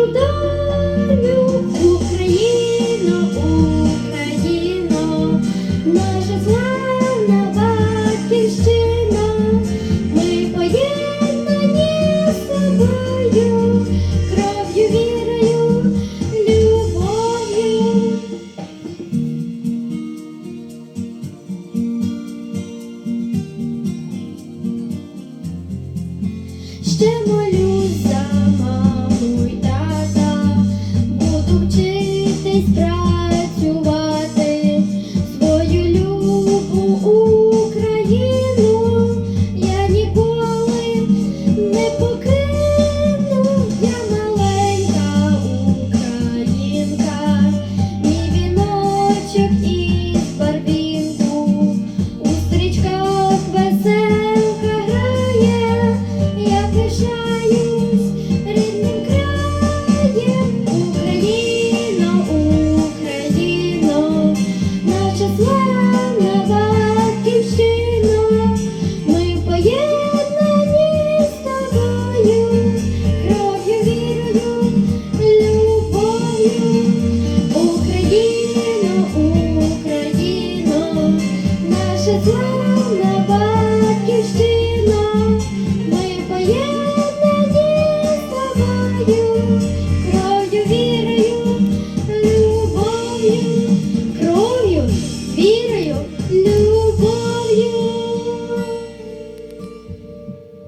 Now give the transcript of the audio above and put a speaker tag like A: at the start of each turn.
A: чудову Україну, Україну, наша славна батьківщина, ми поєднані з кров'ю, вірою, любов'ю. Ще молю. um dia.